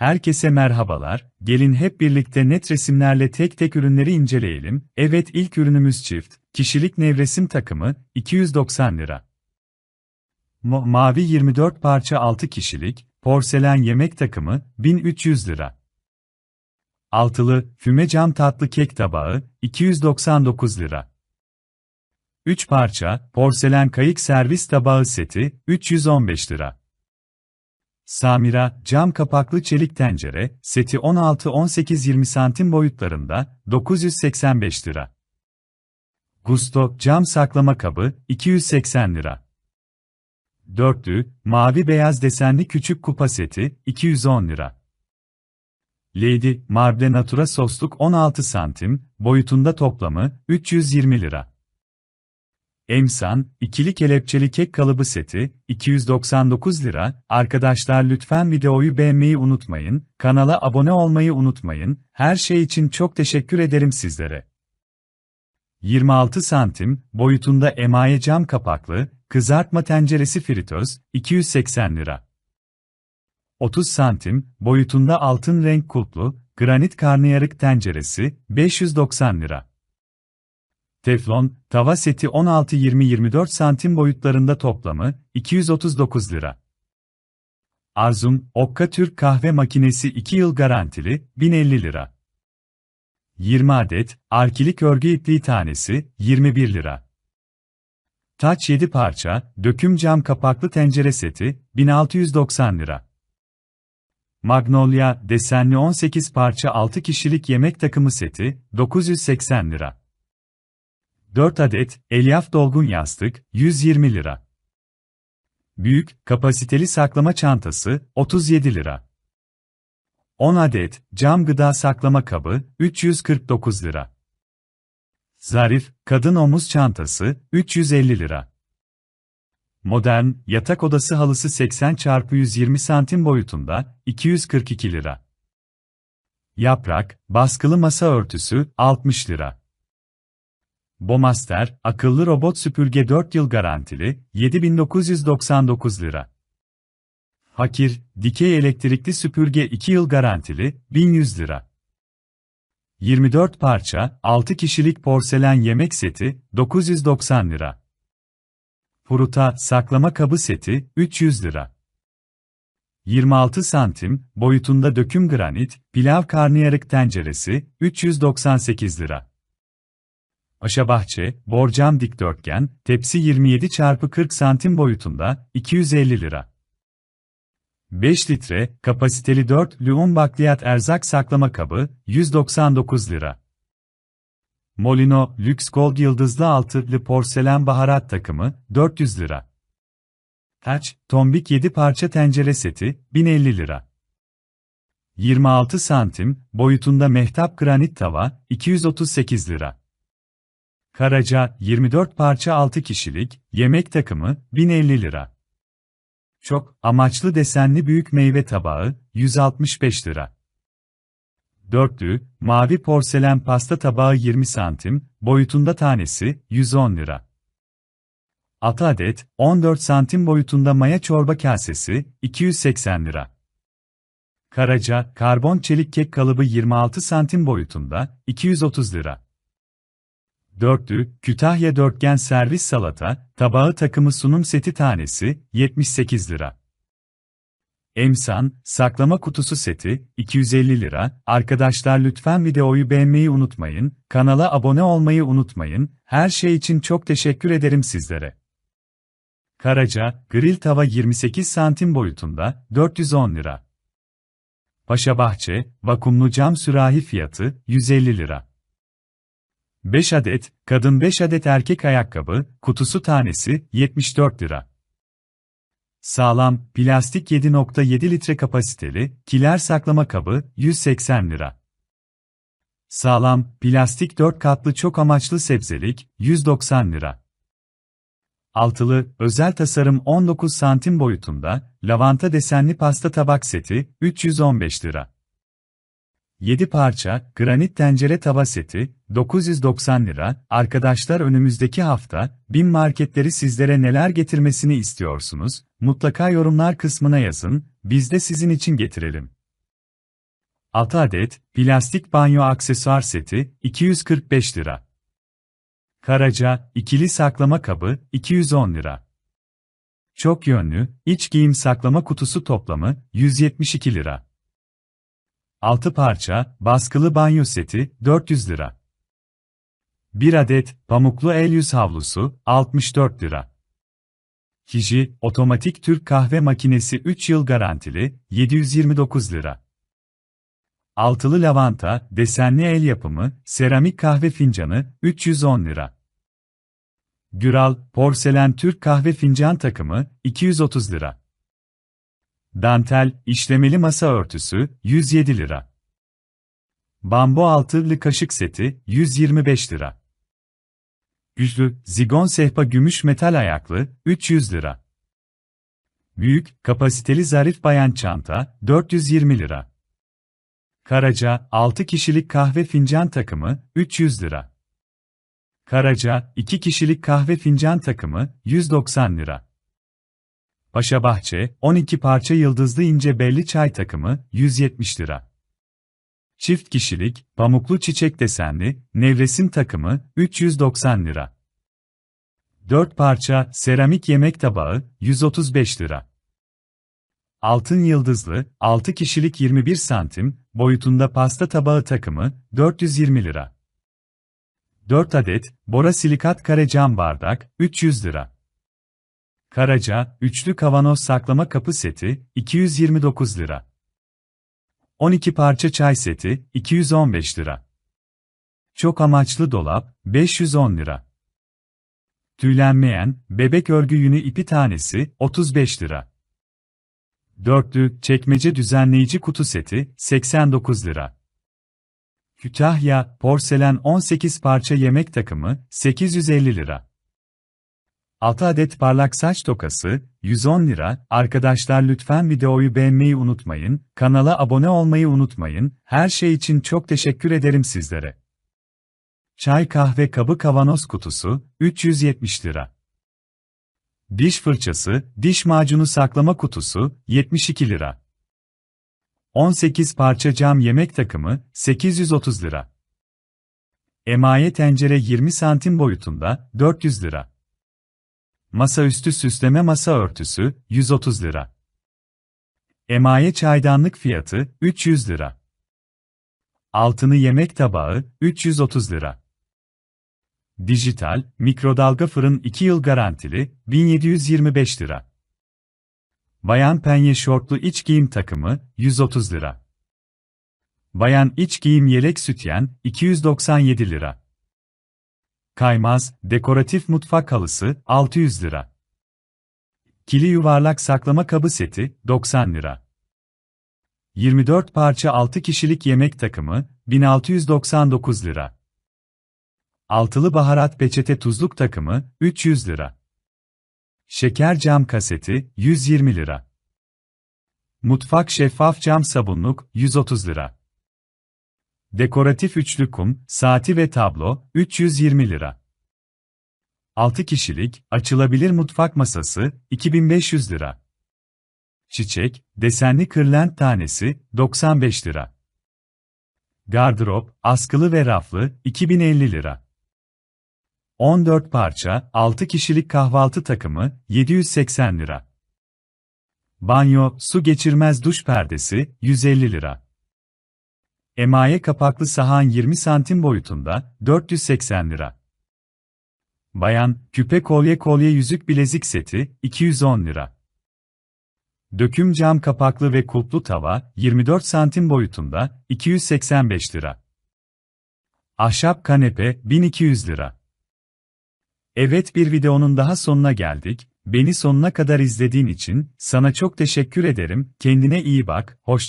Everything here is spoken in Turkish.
Herkese merhabalar, gelin hep birlikte net resimlerle tek tek ürünleri inceleyelim. Evet ilk ürünümüz çift, kişilik nevresim takımı, 290 lira. Mo- mavi 24 parça 6 kişilik, porselen yemek takımı, 1300 lira. Altılı, füme cam tatlı kek tabağı, 299 lira. 3 parça, porselen kayık servis tabağı seti, 315 lira. Samira, cam kapaklı çelik tencere, seti 16-18-20 santim boyutlarında, 985 lira. Gusto, cam saklama kabı, 280 lira. Dörtlü, mavi beyaz desenli küçük kupa seti, 210 lira. Lady, Marble Natura sosluk 16 santim, boyutunda toplamı, 320 lira. Emsan, ikili kelepçeli kek kalıbı seti, 299 lira. Arkadaşlar lütfen videoyu beğenmeyi unutmayın, kanala abone olmayı unutmayın, her şey için çok teşekkür ederim sizlere. 26 santim, boyutunda emaye cam kapaklı, kızartma tenceresi fritöz, 280 lira. 30 santim, boyutunda altın renk kulplu, granit karnıyarık tenceresi, 590 lira. Teflon, tava seti 16-20-24 santim boyutlarında toplamı, 239 lira. Arzum, Okka Türk kahve makinesi 2 yıl garantili, 1050 lira. 20 adet, arkilik örgü ipliği tanesi, 21 lira. Taç 7 parça, döküm cam kapaklı tencere seti, 1690 lira. Magnolia, desenli 18 parça 6 kişilik yemek takımı seti, 980 lira. 4 adet, elyaf dolgun yastık, 120 lira. Büyük, kapasiteli saklama çantası, 37 lira. 10 adet, cam gıda saklama kabı, 349 lira. Zarif, kadın omuz çantası, 350 lira. Modern, yatak odası halısı 80 x 120 santim boyutunda, 242 lira. Yaprak, baskılı masa örtüsü, 60 lira. Bomaster, akıllı robot süpürge 4 yıl garantili, 7999 lira. Hakir, dikey elektrikli süpürge 2 yıl garantili, 1100 lira. 24 parça, 6 kişilik porselen yemek seti, 990 lira. Fruta, saklama kabı seti, 300 lira. 26 santim, boyutunda döküm granit, pilav karnıyarık tenceresi, 398 lira. Aşabahçe, borcam dikdörtgen, tepsi 27 x 40 santim boyutunda, 250 lira. 5 litre, kapasiteli 4 lüon bakliyat erzak saklama kabı, 199 lira. Molino, Lux Gold yıldızlı altılı porselen baharat takımı, 400 lira. Taç, tombik 7 parça tencere seti, 1050 lira. 26 santim, boyutunda mehtap granit tava, 238 lira. Karaca, 24 parça 6 kişilik, yemek takımı, 1050 lira. Çok, amaçlı desenli büyük meyve tabağı, 165 lira. Dörtlü, mavi porselen pasta tabağı 20 santim, boyutunda tanesi, 110 lira. 6 adet, 14 santim boyutunda maya çorba kasesi, 280 lira. Karaca, karbon çelik kek kalıbı 26 santim boyutunda, 230 lira. Dörtlü, Kütahya dörtgen servis salata, tabağı takımı sunum seti tanesi, 78 lira. Emsan, saklama kutusu seti, 250 lira. Arkadaşlar lütfen videoyu beğenmeyi unutmayın, kanala abone olmayı unutmayın, her şey için çok teşekkür ederim sizlere. Karaca, grill tava 28 santim boyutunda, 410 lira. Paşabahçe, vakumlu cam sürahi fiyatı, 150 lira. 5 adet, kadın 5 adet erkek ayakkabı, kutusu tanesi, 74 lira. Sağlam, plastik 7.7 litre kapasiteli, kiler saklama kabı, 180 lira. Sağlam, plastik 4 katlı çok amaçlı sebzelik, 190 lira. Altılı, özel tasarım 19 santim boyutunda, lavanta desenli pasta tabak seti, 315 lira. 7 parça, granit tencere tava seti, 990 lira. Arkadaşlar önümüzdeki hafta, BİM marketleri sizlere neler getirmesini istiyorsunuz? Mutlaka yorumlar kısmına yazın, biz de sizin için getirelim. 6 adet plastik banyo aksesuar seti 245 lira. Karaca ikili saklama kabı 210 lira. Çok yönlü iç giyim saklama kutusu toplamı 172 lira. 6 parça baskılı banyo seti 400 lira. 1 adet pamuklu el yüz havlusu 64 lira. Kiji otomatik Türk kahve makinesi 3 yıl garantili 729 lira. Altılı lavanta, desenli el yapımı, seramik kahve fincanı, 310 lira. Güral, porselen Türk kahve fincan takımı, 230 lira. Dantel, işlemeli masa örtüsü, 107 lira. Bambu altılı kaşık seti, 125 lira. Güçlü, zigon sehpa gümüş metal ayaklı, 300 lira. Büyük, kapasiteli zarif bayan çanta, 420 lira. Karaca, 6 kişilik kahve fincan takımı, 300 lira. Karaca, 2 kişilik kahve fincan takımı, 190 lira. Paşabahçe, 12 parça yıldızlı ince belli çay takımı, 170 lira. Çift kişilik, pamuklu çiçek desenli, nevresim takımı, 390 lira. 4 parça, seramik yemek tabağı, 135 lira. Altın yıldızlı, 6 kişilik 21 santim, boyutunda pasta tabağı takımı, 420 lira. 4 adet, Bora silikat kare cam bardak, 300 lira. Karaca, üçlü kavanoz saklama kapı seti, 229 lira. 12 parça çay seti, 215 lira. Çok amaçlı dolap, 510 lira. Tüylenmeyen, bebek örgü yünü ipi tanesi, 35 lira. Dörtlü, çekmece düzenleyici kutu seti, 89 lira. Kütahya, porselen 18 parça yemek takımı, 850 lira. 6 adet parlak saç tokası, 110 lira. Arkadaşlar lütfen videoyu beğenmeyi unutmayın, kanala abone olmayı unutmayın, her şey için çok teşekkür ederim sizlere. Çay kahve kabı kavanoz kutusu, 370 lira. Diş fırçası, diş macunu saklama kutusu, 72 lira. 18 parça cam yemek takımı, 830 lira. Emaye tencere 20 santim boyutunda, 400 lira. Masaüstü süsleme masa örtüsü, 130 lira. Emaye çaydanlık fiyatı, 300 lira. Altını yemek tabağı, 330 lira. Dijital, mikrodalga fırın 2 yıl garantili, 1725 lira. Bayan penye şortlu iç giyim takımı, 130 lira. Bayan iç giyim yelek sütyen, 297 lira. Kaymaz, dekoratif mutfak halısı, 600 lira. Kili yuvarlak saklama kabı seti, 90 lira. 24 parça 6 kişilik yemek takımı, 1699 lira. Altılı baharat peçete tuzluk takımı, 300 lira. Şeker cam kaseti, 120 lira. Mutfak şeffaf cam sabunluk, 130 lira. Dekoratif üçlü kum, saati ve tablo, 320 lira. 6 kişilik, açılabilir mutfak masası, 2500 lira. Çiçek, desenli kırlent tanesi, 95 lira. Gardırop, askılı ve raflı, 2050 lira. 14 parça, 6 kişilik kahvaltı takımı, 780 lira. Banyo, su geçirmez duş perdesi, 150 lira. Emaye kapaklı sahan 20 santim boyutunda, 480 lira. Bayan, küpe kolye kolye yüzük bilezik seti, 210 lira. Döküm cam kapaklı ve kulplu tava, 24 santim boyutunda, 285 lira. Ahşap kanepe, 1200 lira. Evet bir videonun daha sonuna geldik. Beni sonuna kadar izlediğin için sana çok teşekkür ederim. Kendine iyi bak. Hoşça